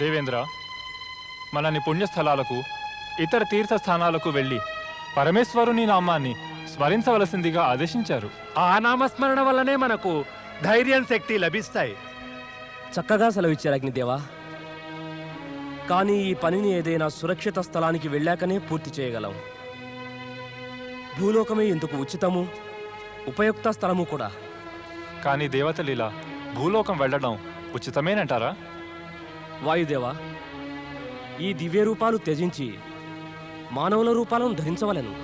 దేవేంద్ర మనని పుణ్యస్థలాలకు ఇతర తీర్థస్థానాలకు వెళ్ళి పరమేశ్వరుని నామాన్ని స్మరించవలసిందిగా ఆదేశించారు. ఆ నామస్మరణ వల్లనే మనకు ధైర్యం శక్తి లభిస్తాయి. చక్కగా సెలవిచ్చారు అగ్నిదేవా. కానీ ఈ పనిని ఏదైనా సురక్షిత స్థలానికి వెళ్ళాకనే పూర్తి చేయగలం. భూలోకమే ఇందుకు ఉచితము? ఉపయుక్త స్థలము కూడా. కానీ దేవతలీలా భూలోకం వెళ్ళడం ఉచితమేనంటారా? వాయుదేవా ఈ దివ్య రూపాలు త్యజించి మానవుల రూపాలను ధరించవలెను.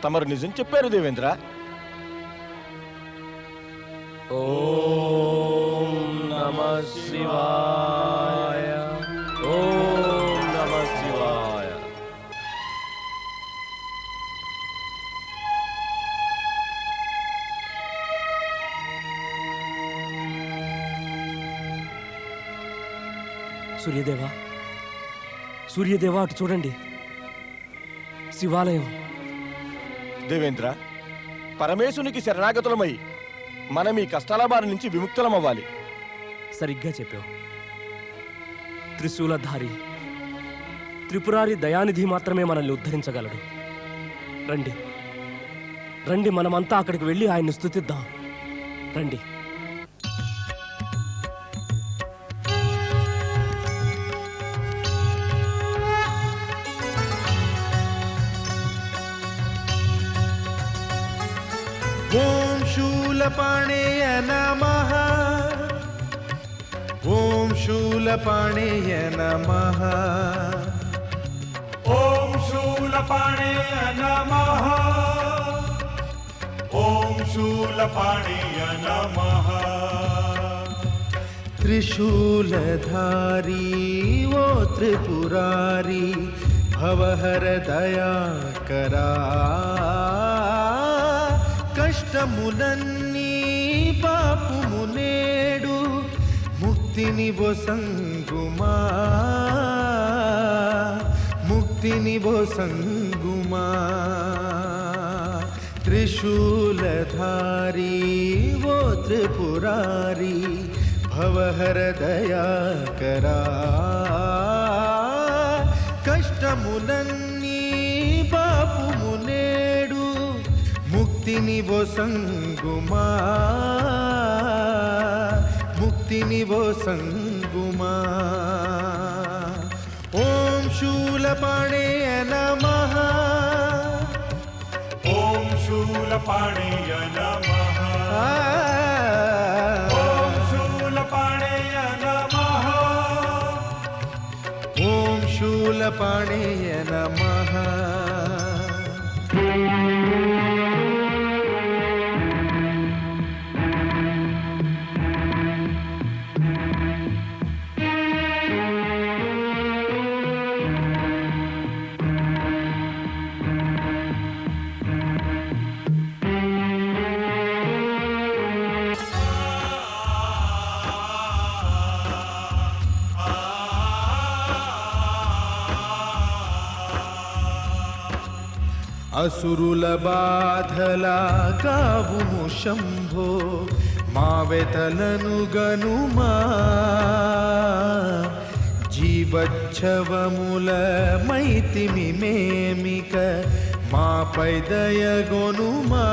తమరు నిజం చెప్పారు దేవేంద్ర. ఓం నమ శివాయ. సూర్యదేవా సూర్యదేవా అటు చూడండి. శివాలయం. దేవేంద్ర పరమేశునికి శరణాగతులమై మనం ఈ కష్టాల బారి నుంచి విముక్తులమవ్వాలి. సరిగ్గా చెప్పావు. త్రిశూలధారి త్రిపురారి దయానిధి మాత్రమే మనల్ని ఉద్ధరించగలడు. రండి. రండి మనమంతా అక్కడికి వెళ్ళి ఆయన్ని స్తుతిద్దాం. రండి. ॐ शूलपाणेय नमः। ॐ शूलपाणेय नमः। ॐ शूलपाणेय नमः। ॐ शूलपाणेय नमः। त्रिशूलधारी वो त्रिपुरारी भवहर दया करा। కష్టములన్నీ పాపుము నేడు ముక్తిని సంగుమా ముక్తిని సంగుమా త్రిశూలధారీ वो त्रिपुरारी భవహర దయాకరా కష్టములన్నీ బాపుము वो संगुमा। मुक्ति वो संगुमा। ओम शूल पाणे नम। ओम शूल पाणे नम ओम शूल पाणे नम। ओम शूल पाणे नम। అసురుల బాధలా కావుము శంభో మావెతలను గనుమా. జీవచ్ఛవముల మైతిమి మేమిక మాపై దయగొనుమా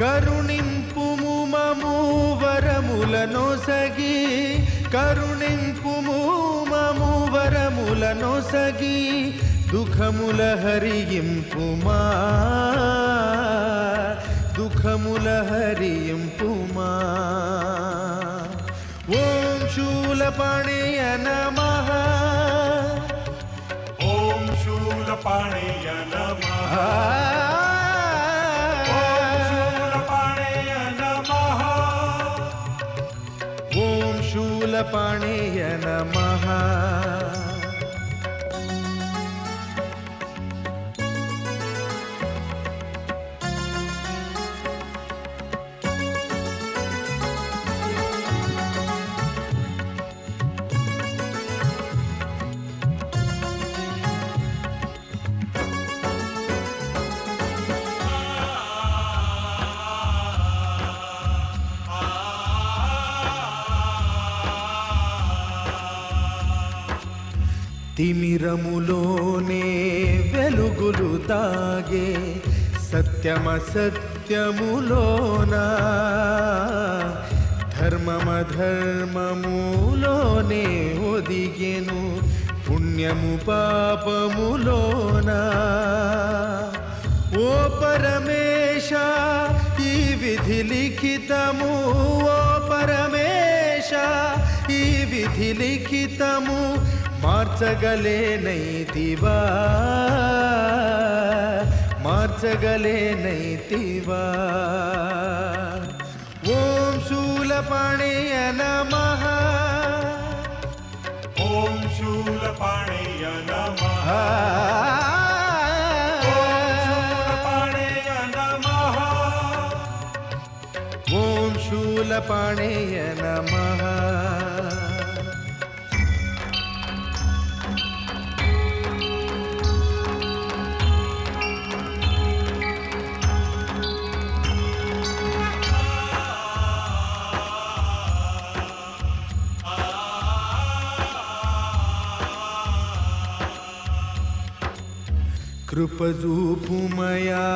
కరుణింపుము మము వరములను సగి కరుణింపుము మము వరములను సగి దుఃఖముల హరియింపుమా దుఃఖముల హరియింపుమా ఓం శూలపాణయ నమ ఓం శూలపాణయ నమ ఓం శూలపాణయ నమ తిమిరములోనే వెలుగులు తాగే సత్యమసత్యములోన ధర్మమధర్మములోనే ఒదిగెను పుణ్యము పాపములోన? ఓ పరమేశ ఈ విధి లిఖితము ఓ పరమేశ ఈ విధి లిఖితము మార్చగలే నైతివా మార్చగలే నైతివా ఓం శూలపాణయ నమ ఓం శూలపాణయ నమ ఓం శూలపాణయ నమ కృపజూపుమయా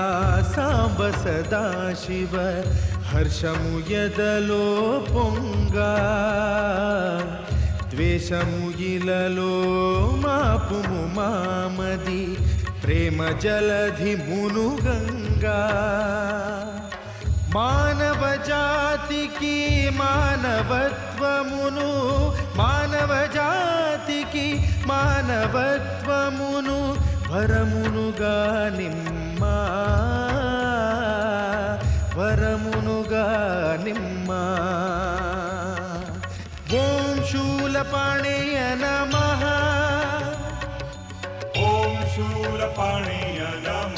సాంబ సదాశివ హర్షము ఎదలో పొంగా. ద్వేషము ఇలలో మాపుము మామది ప్రేమ జలధి మునుగంగా. మానవ జాతికి మానవత్వమును మానవ జాతికి మానవత్వమును వరమునుగా నిమ్మా. వరమునుగా నిమ్మా. ఓం శూలపాణయ నమ. ఓం శూలపాణయ నమ.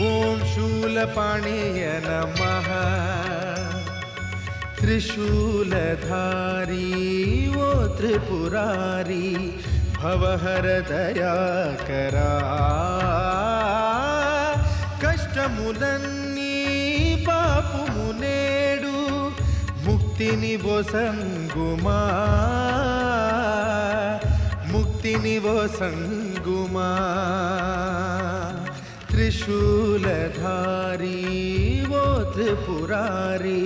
ఓం శూలపాణయ నమ. త్రిశూలధారీ ఓ త్రిపురారి భవహర దయాకరా కష్టములన్నీ పాపుము నేడు ముక్తిని వసంగుమా ముక్తిని వసంగుమా త్రిశూలధారీ ఓ త్రిపురారి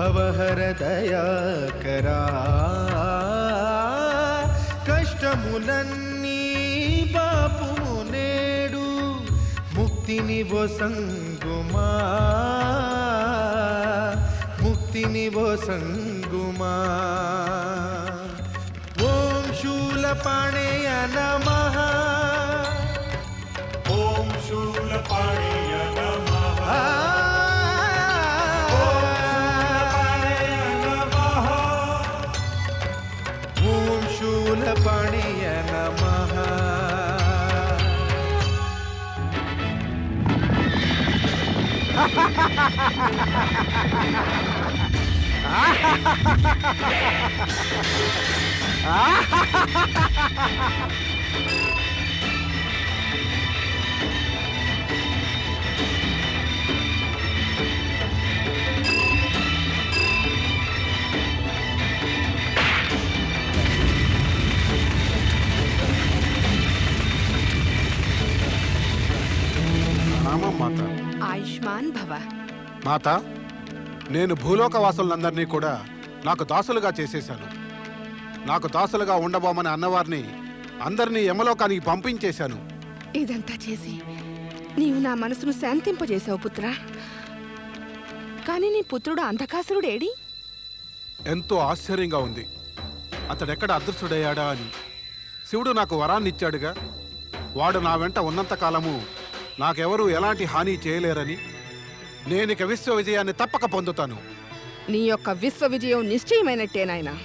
భవహర దయాకరా కష్టములన్నీ బాపుము నేడు ముక్తిని వసంగుమా ముక్తిని వసంగుమా ఓం శూలపాణేయ నమ నామం మాత ఆయుష్మాన్ భవ. మాత నేను భూలోక వాసులందరినీ కూడా నాకు దాసులుగా చేసేశాను. నాకు దాసులుగా ఉండబోమని అన్నవారిని అందరినీ యమలోకానికి పంపించేశాను. ఇదంతా చేసి నీవు నా మనసును శాంతింపజేశావు పుత్రా. కానీ నీ పుత్రుడు అంధకాసురుడేడి? ఎంతో ఆశ్చర్యంగా ఉంది. అతడెక్కడ అదృశ్యుడయ్యాడా అని. శివుడు నాకు వరాన్ని ఇచ్చాడుగా వాడు నా వెంట ఉన్నంత కాలము నాకెవరూ ఎలాంటి హాని చేయలేరని. నేనిక విశ్వ విజయాన్ని తప్పక పొందుతాను. నీ యొక్క విశ్వ విజయం నిశ్చయమైనట్టే నాయనా.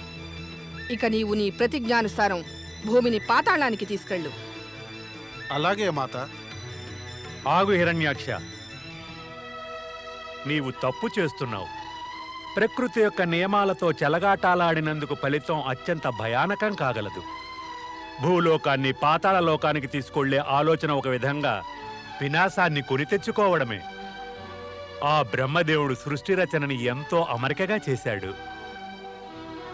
ఇక నీవు నీ ప్రతిజ్ఞానుసారం భూమిని పాతాళానికి తీసుకెళ్ళు. అలాగే మాత. ఆగు హిరణ్యాక్ష. నీవు తప్పు చేస్తున్నావు. ప్రకృతి యొక్క నియమాలతో చెలగాటాలాడినందుకు ఫలితం అత్యంత భయానకం కాగలదు. భూలోకాన్ని పాతాళ లోకానికి తీసుకెళ్ళే ఆలోచన ఒక విధంగా వినాశాన్ని కొని తెచ్చుకోవడమే. ఆ బ్రహ్మదేవుడు సృష్టి రచనని ఎంతో అమరికగా చేశాడు.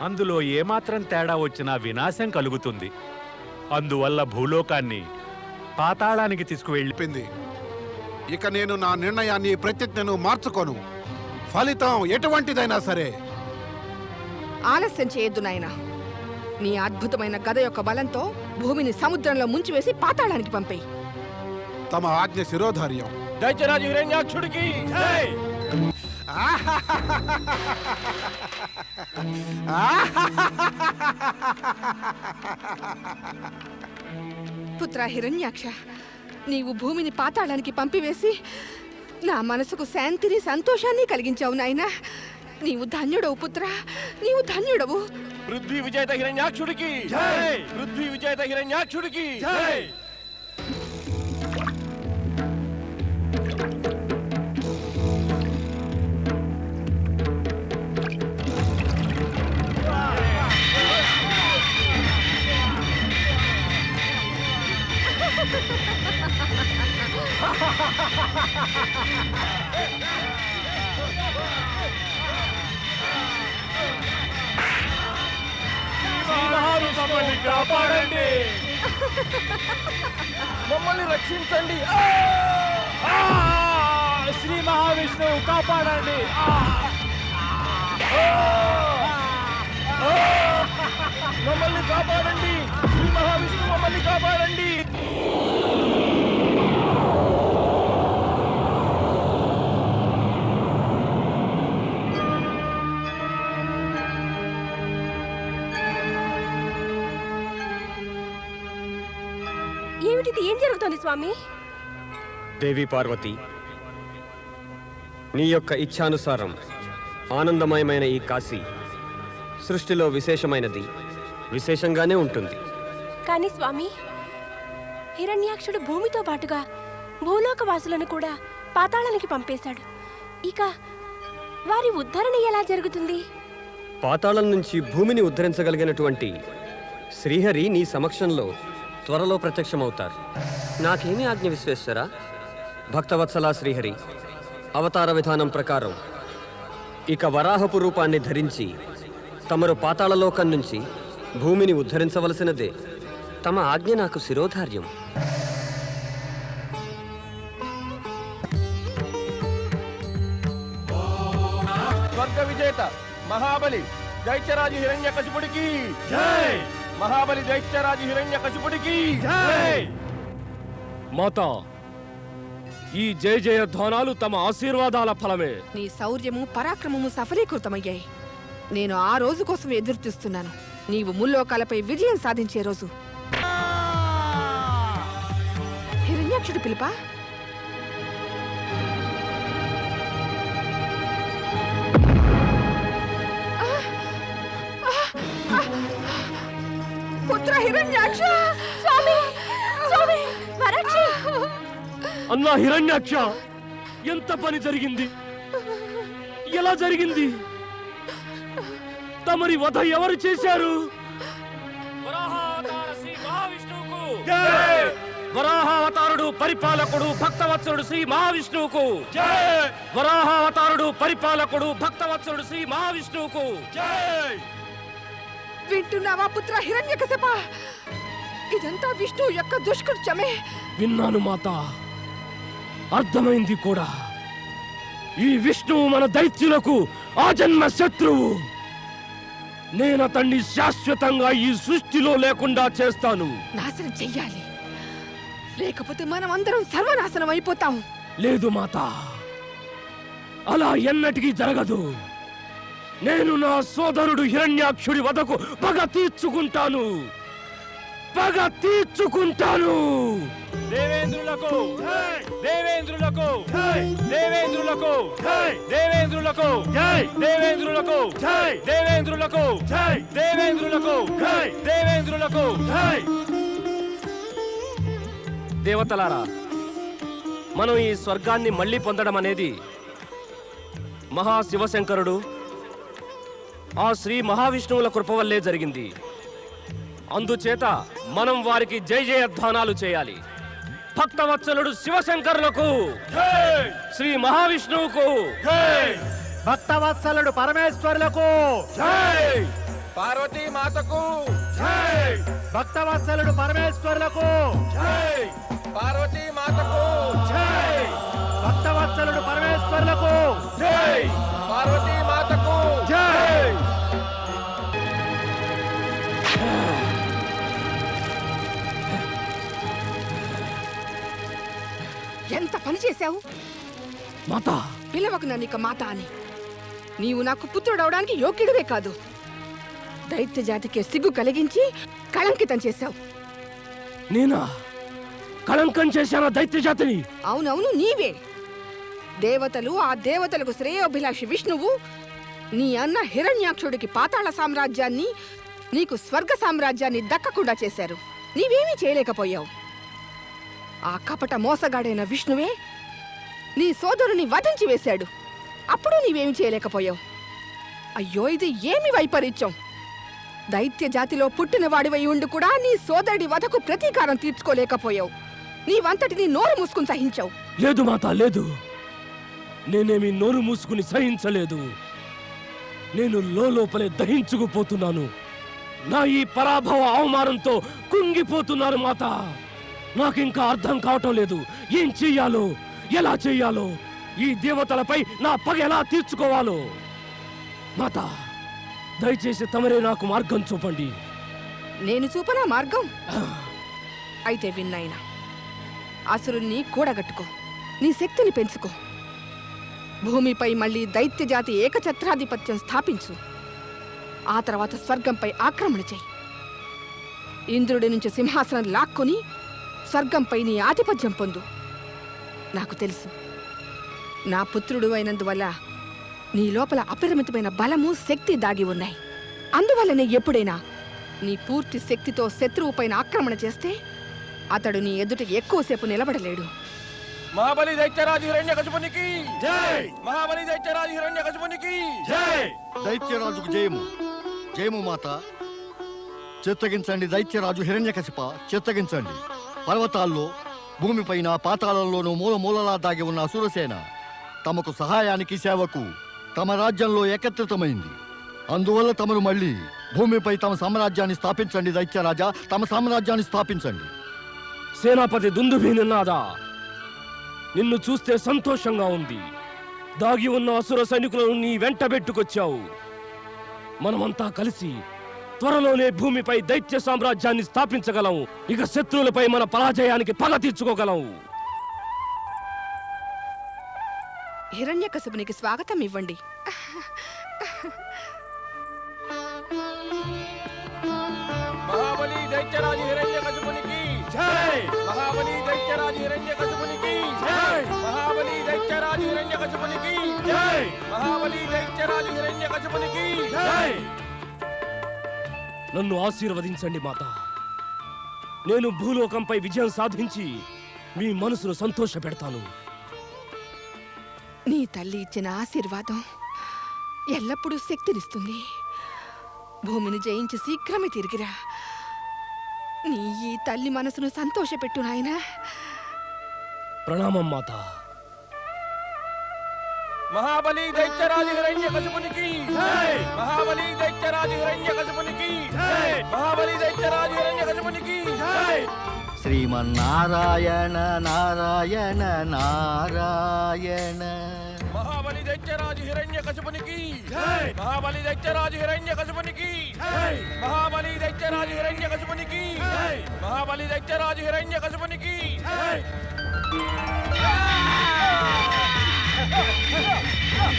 అందులో ఏమాత్రం తేడా వచ్చినా వినాశం కలుగుతుంది. అందువల్ల భూలోకాన్ని పాతాళానికి తీసుకువెళ్ళి చెప్పింది. ఇక నేను నా నిర్ణయాన్ని ప్రతిజ్ఞను మార్చుకోను. ఫలితం ఎటువంటిదైనా సరే. ఆలస్యం చేయొద్దు నాయనా. నీ అద్భుతమైన గద యొక్క బలంతో భూమిని సముద్రంలో ముంచివేసి పాతాళానికి పంపేయి. తమ ఆజ్ఞ శిరోధార్యం. దైత్యరాజు హిరణ్యాక్షుడికి! పుత్ర హిరణ్యాక్ష నీవు భూమిని పాతాళానికి పంపివేసి నా మనసుకు శాంతిని సంతోషాన్ని కలిగించావు నాయనా. నీవు ధన్యుడవు పుత్ర నీవు ధన్యుడవు. పృథ్వీ విజేత హిరణ్యాక్షుడికి! పృథ్వీ విజేత హిరణ్యాక్షుడికి! మమ్మల్ని కాపాడండి. మమ్మల్ని రక్షించండి. ఆ! శ్రీ మహావిష్ణువు కాపాడండి. ఆ! మమ్మల్ని కాపాడండి. శ్రీ మహావిష్ణు మమ్మల్ని కాపాడండి. ఏమిటిది? ఏం జరుగుతోంది స్వామి? దేవి పార్వతి నీ యొక్క ఇచ్ఛానుసారం ఆనందమయమైన ఈ కాశీ సృష్టిలో విశేషమైనది. విశేషంగానే ఉంటుంది. కానీ స్వామి హిరణ్యాక్షుడు భూమితో పాటుగా భూలోక వాసులను కూడా పాతాళానికి పంపేశాడు. ఇక వారి ఉద్ధరణ ఎలా జరుగుతుంది? పాతాళం నుంచి భూమిని ఉద్ధరించగలిగినటువంటి శ్రీహరి నీ సమక్షంలో త్వరలో ప్రత్యక్షమవుతారు. నాకేమీ ఆజ్ఞ విశ్వేశ్వర? భక్తవత్సల శ్రీహరి అవతార విధానం ప్రకారం ఇక వరాహపు రూపాన్ని ధరించి తమరు పాతాళలోకం నుంచి భూమిని ఉద్ధరించవలసినదే తమ ఆజ్ఞ నాకు శిరోధార్యం. స్వర్గ విజేత మహాబలి దైత్యరాజు హిరణ్య కశిపుడికి. మహాబలి దైత్యరాజు హిరణ్య కశిపుడికి. మాత ఈ జయ జయ ధ్వానాలు తమ ఆశీర్వాదాల ఫలమే. నీ శౌర్యము పరాక్రమము సఫలీకృతమయ్యాయి. నేను ఆ రోజు కోసం ఎదురు చూస్తున్నాను. నీవు ముల్లోకాలపై విజయం సాధించే రోజు. హిరణ్యాక్షుడు పిలుపా? పుత్ర హిరణ్యాక్ష! స్వామి! అన్నా హిరణ్యాక్ష ఎంత పని జరిగింది? ఎలా జరిగింది? తమరి వధ ఎవరు చేశారు? వరాహావతారుడు పరిపాలకుడు భక్తవత్సరుడు శ్రీ మహావిష్ణువుకు. వరాహావతారుడు పరిపాలకుడు భక్తవత్సరుడు శ్రీ మహావిష్ణువుకు. వింటున్నావా పుత్ర హిరణ్యకశప? ఇదంతా విష్ణువు యొక్క దుష్కృత్యమే. విన్నాను మాత. అర్థమైంది కూడా. ఈ విష్ణువు మన దైత్యులకు ఆజన్మ శత్రువు. నేను అతన్ని శాశ్వతంగా ఈ సృష్టిలో లేకుండా చేస్తాను. నాశనం చెయ్యాలి. లేకపోతే మనం అందరం సర్వనాశనం అయిపోతాం. లేదు మాత. అలా ఎన్నటికీ జరగదు. నేను నా సోదరుడు హిరణ్యాక్షుడి వదకు పగ తీర్చుకుంటాను. పగ తీర్చుకుంటాను. దేవేంద్రులకు. దేవేంద్రులకు. దేవేంద్రులకు. దేవేంద్రులకు. దేవేంద్రులకు. దేవేంద్రులకు. దేవేంద్రులకు. దేవేంద్రులకు. దేవతలారా మనం ఈ స్వర్గాన్ని మళ్ళీ పొందడం అనేది మహాశివశంకరుడు ఆ శ్రీ మహావిష్ణువుల కృప వల్లే జరిగింది. అందుచేత మనం వారికి జయ జయధ్వానాలు చేయాలి. భక్తవత్సలుడు శివశంకరులకు శ్రీ మహావిష్ణువుకు భక్తవత్సలుడు పరమేశ్వరులకు పార్వతీ మాతకు భక్తవత్సలుడు పరమేశ్వరులకు పార్వతీ మాతకు భక్తవత్సలుడు పరమేశ్వరులకు పార్వతీ మాతకు ఎంత పని చేశావు? మాత. పిలవకు నన్ను ఇక మాత అని. నీవు నాకు పుత్రుడవడానికి యోగ్యుడివే కాదు. దైత్య జాతికి సిగ్గు కలిగించి కళంకితం చేశావు. నేనా? కళంకం చేశాన దైత్య జాతిని? అవునవును నీవే. దేవతలు ఆ దేవతలకు శ్రేయోభిలాషి విష్ణువు నీ అన్న హిరణ్యాక్షుడికి పాతాళ సామ్రాజ్యాన్ని నీకు స్వర్గ సామ్రాజ్యాన్ని దక్కకుండా చేశారు. నీవేమీ చేయలేకపోయావు. ఆ కపట మోసగాడైన విష్ణువే నీ సోదరుని వధించి వేశాడు. అప్పుడు నీవేమి చేయలేకపోయావు. అయ్యో ఇది ఏమి వైపరీత్యం? దైత్య జాతిలో పుట్టిన వాడివై ఉండి కూడా నీ సోదరుడి వధకు ప్రతీకారం తీర్చుకోలేకపోయావు. నీవంతటి నీ నోరు మూసుకుని సహించావు. లేదు మాత లేదు. నేనేమి నోరు మూసుకుని సహించలేదు. నేను లోపలే దహించుకుపోతున్నాను. నా ఈ పరాభవ అవమానంతో కుంగిపోతున్నారు మాత. నాకు ఇంకా అర్థం కావటం లేదు. ఏం చెయ్యాలో? ఎలా చెయ్యాలో? ఈ దేవతలపై నా పగ ఎలా తీర్చుకోవాలో? మాత దయచేసి తమరే నాకు మార్గం చూపండి. నేను చూపనా మార్గం? అయితే విన్నాయినా అసురుల్ని కూడగట్టుకో నీ శక్తిని పెంచుకో. భూమిపై మళ్ళీ దైత్య జాతి ఏకఛత్రాధిపత్యం స్థాపించు. ఆ తర్వాత స్వర్గంపై ఆక్రమణ చేయి. ఇంద్రుడి నుంచి సింహాసనం లాక్కొని స్వర్గంపై నీ ఆధిపత్యం పొందు. నాకు తెలుసు. నా పుత్రుడు అయినందువల్ల నీ లోపల అపరిమితమైన బలము శక్తి దాగి ఉన్నాయి. అందువల్లనే ఎప్పుడైనా నీ పూర్తి శక్తితో శత్రువుపైన ఆక్రమణ చేస్తే అతడు నీ ఎదుట ఎక్కువసేపు నిలబడలేడు. మహాబలి దైత్యరాజు హిరణ్య కశుపునికి! మహాబలి దైత్యరాజు హిరణ్య కశుపునికి! దైత్యరాజుకు జయము. జయము మాత. చిత్తగించండి దైత్యరాజు హిరణ్యకశిప చిత్తగించండి. పర్వతాల్లో భూమిపైన పాతాళంలోనూ మూల మూలలా దాగి ఉన్న అసురసేన తమకు సహాయానికి సేవకు తమ రాజ్యంలో ఏకత్రితమైంది. అందువల్ల తమరు మళ్ళీ భూమిపై తమ సామ్రాజ్యాన్ని స్థాపించండి దైత్యరాజా. తమ సామ్రాజ్యాన్ని స్థాపించండి. సేనాపతి దుందుభీనున్నాదా నిన్ను చూస్తే సంతోషంగా ఉంది. దాగి ఉన్న అసుర సైనికులను నీ వెంట పెట్టుకొచ్చావు. మనమంతా కలిసి త్వరలోనే భూమిపై దైత్య సామ్రాజ్యాన్ని స్థాపించగలం ఇక శత్రువులపై మన పరాజయానికి పగ తీర్చుకోగలం హిరణ్యకశపునికి స్వాగతం ఇవ్వండి. మహాబలి దైత్యరాజు హిరణ్య కశుపునికి మహాబలి దైత్యరాజు మహాబలి దైత్యరాజు మహాబలి నన్ను ఆశీర్వదించండి మాత. నేను భూలోకంపై విజయం సాధించి మీ మనసును సంతోష పెడతాను నీ తల్లి ఇచ్చిన ఆశీర్వాదం ఎల్లప్పుడూ శక్తినిస్తుంది. భూమిని జయించి శీఘ్రమే తిరిగిరా. నీ ఈ తల్లి మనసును సంతోషపెట్టు నాయనా. ప్రణామం మాత. మహాబలి దైత్యరాజు హిరణ్య కశుపునికి. మహాబలి దైత్యరాజు హిరణ్య కశుపునికి. మహాబలి దైత్యరాజు హిరణ్య కశుపునికి. శ్రీమన్నారాయణ నారాయణ నారాయణ. మహాబలి దైత్యరాజు హిరణ్య కశుపునికి. మహాబలి దైత్యరాజు హిరణ్య కశుపునికి. మహాబలి దైత్యరాజు హిరణ్య కశుపునికి. మహాబలి దైత్యరాజు హిరణ్య కశుపునికి. Ah!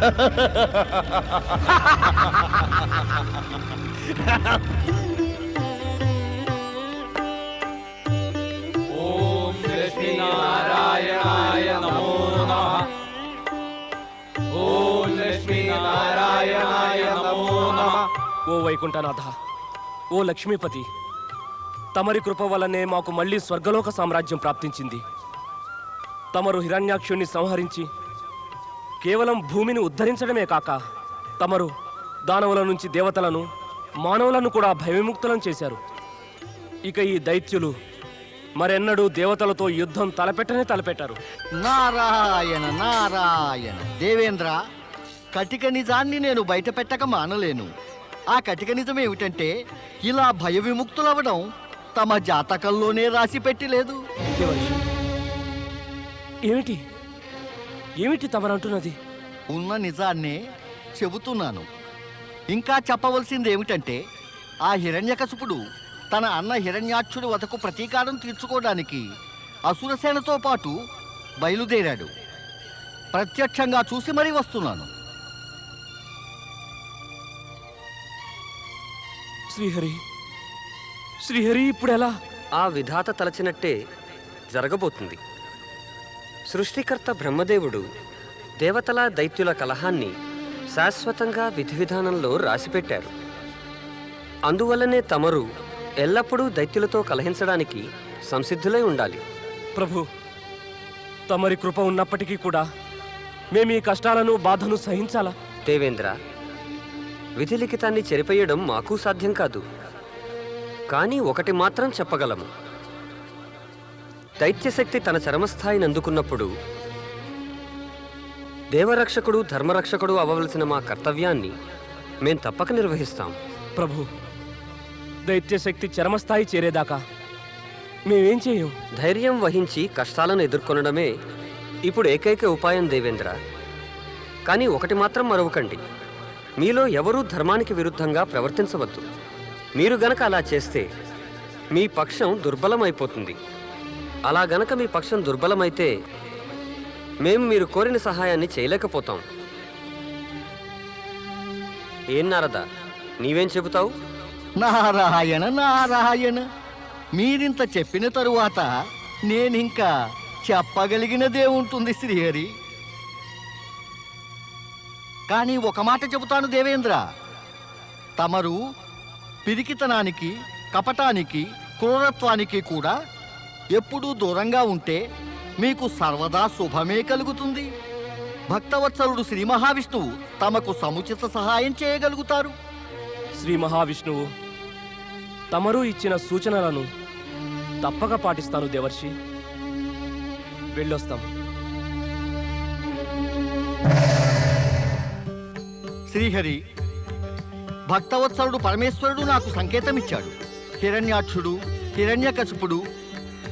ఓం లక్ష్మీనారాయణాయ నమో నమః. ఓం లక్ష్మీనారాయణాయ నమో నమః. ఓ వైకుంఠనాథ ఓ లక్ష్మీపతి తమరి కృప వల్లనే మాకు మళ్ళీ స్వర్గలోక సామ్రాజ్యం ప్రాప్తించింది. తమరు హిరణ్యాక్షుణ్ణి సంహరించి కేవలం భూమిని ఉద్ధరించడమే కాక తమరు దానవుల నుంచి దేవతలను మానవులను కూడా భయవిముక్తులను చేశారు. ఇక ఈ దైత్యులు మరెన్నడూ దేవతలతో యుద్ధం తలపెట్టనే తలపెట్టారు. నారాయణ నారాయణ దేవేంద్ర కటిక నిజాన్ని నేను బయట పెట్టక మానలేను. ఆ కటిక నిజం ఏమిటంటే ఇలా భయ విముక్తులవ్వడం తమ జాతకంలోనే రాసి పెట్టలేదు దేవర్షి ఏమిటి? ఏమిటి తమరంటున్నది? ఉన్న నిజాన్నే చెబుతున్నాను. ఇంకా చెప్పవలసింది ఏమిటంటే ఆ హిరణ్యకశిపుడు తన అన్న హిరణ్యాక్షుడి వదకు ప్రతీకారం తీర్చుకోవడానికి అసురసేనతో పాటు బయలుదేరాడు. ప్రత్యక్షంగా చూసి మరీ వస్తున్నాను. శ్రీహరి శ్రీహరి ఇప్పుడు ఎలా ఆ విధాత తలచినట్టే జరగబోతుంది. సృష్టికర్త బ్రహ్మదేవుడు దేవతల దైత్యుల కలహాన్ని శాశ్వతంగా విధి విధానంలో రాసిపెట్టారు. అందువల్లనే తమరు ఎల్లప్పుడూ దైత్యులతో కలహించడానికి సంసిద్ధులై ఉండాలి. ప్రభు తమరి కృప ఉన్నప్పటికీ కూడా మేము ఈ కష్టాలను బాధను సహించాలా? దేవేంద్ర విధి లిఖితాన్ని చెరిపేయడం మాకు సాధ్యం కాదు. కానీ ఒకటి మాత్రం చెప్పగలము. దైత్యశక్తి తన చరమస్థాయిని అందుకున్నప్పుడు దేవరక్షకుడు ధర్మరక్షకుడు అవ్వవలసిన మా కర్తవ్యాన్ని మేం తప్పక నిర్వహిస్తాం. ప్రభు దైత్యశక్తి చరమస్థాయి చేరేదాకా మేమేం చేయం? ధైర్యం వహించి కష్టాలను ఎదుర్కొనడమే ఇప్పుడు ఏకైక ఉపాయం దేవేంద్ర. కానీ ఒకటి మాత్రం మరవకండి. మీలో ఎవరూ ధర్మానికి విరుద్ధంగా ప్రవర్తించవద్దు. మీరు గనక అలా చేస్తే మీ పక్షం దుర్బలమైపోతుంది. అలా గనక మీ పక్షం దుర్బలమైతే మేము మీరు కోరిన సహాయాన్ని చేయలేకపోతాం. ఏం నారదా? నీవేం చెబుతావు? నారాయణ నారాయణ మీరింత చెప్పిన తరువాత నేనింకా చెప్పగలిగినదే ఉంటుంది శ్రీహరి. కానీ ఒక మాట చెబుతాను దేవేంద్ర. తమరు పిరికితనానికి కపటానికి క్రూరత్వానికి కూడా ఎప్పుడూ దూరంగా ఉంటే మీకు సర్వదా శుభమే కలుగుతుంది. భక్తవత్సలుడు శ్రీ మహావిష్ణువు తమకు సముచిత సహాయం చేయగలుగుతారు. శ్రీ మహావిష్ణువు తమరు ఇచ్చిన సూచనలను తప్పక పాటిస్తాను దేవర్షి. వెళ్ళొస్తాం. శ్రీహరి భక్తవత్సలుడు పరమేశ్వరుడు నాకు సంకేతం ఇచ్చాడు హిరణ్యాక్షుడు హిరణ్యకశిపుడు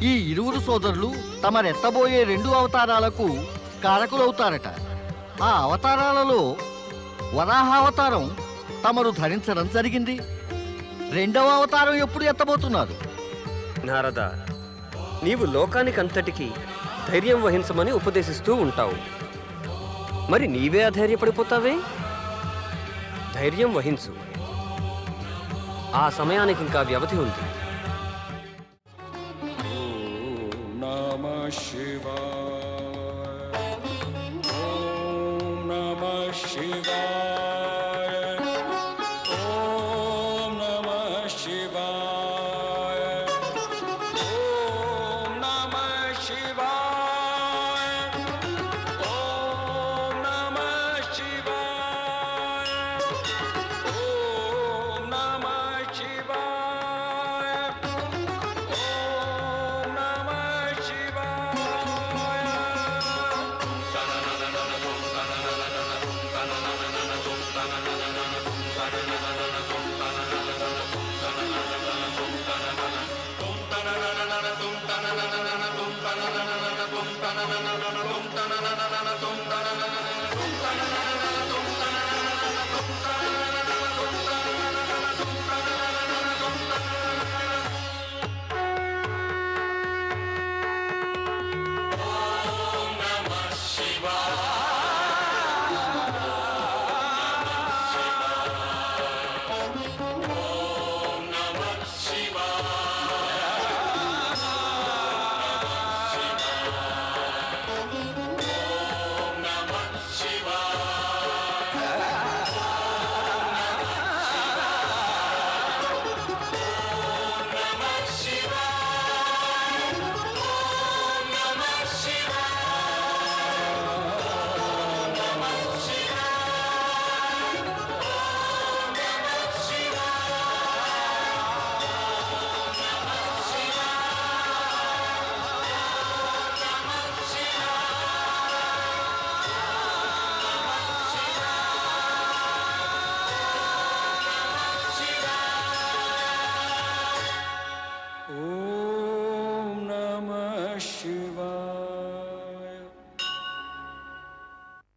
ఈ ఇరువురు సోదరులు తమరెత్తబోయే రెండు అవతారాలకు కారకులవుతారట. ఆ అవతారాలలో వరాహ అవతారం తమరు ధరించడం జరిగింది. రెండవ అవతారం ఎప్పుడు ఎత్తబోతున్నారు? నారద నీవు లోకానికంతటికీ ధైర్యం వహించమని ఉపదేశిస్తూ ఉంటావు. మరి నీవే అధైర్యపడిపోతావే? ధైర్యం వహించు. ఆ సమయానికి ఇంకా వ్యవధి ఉంది.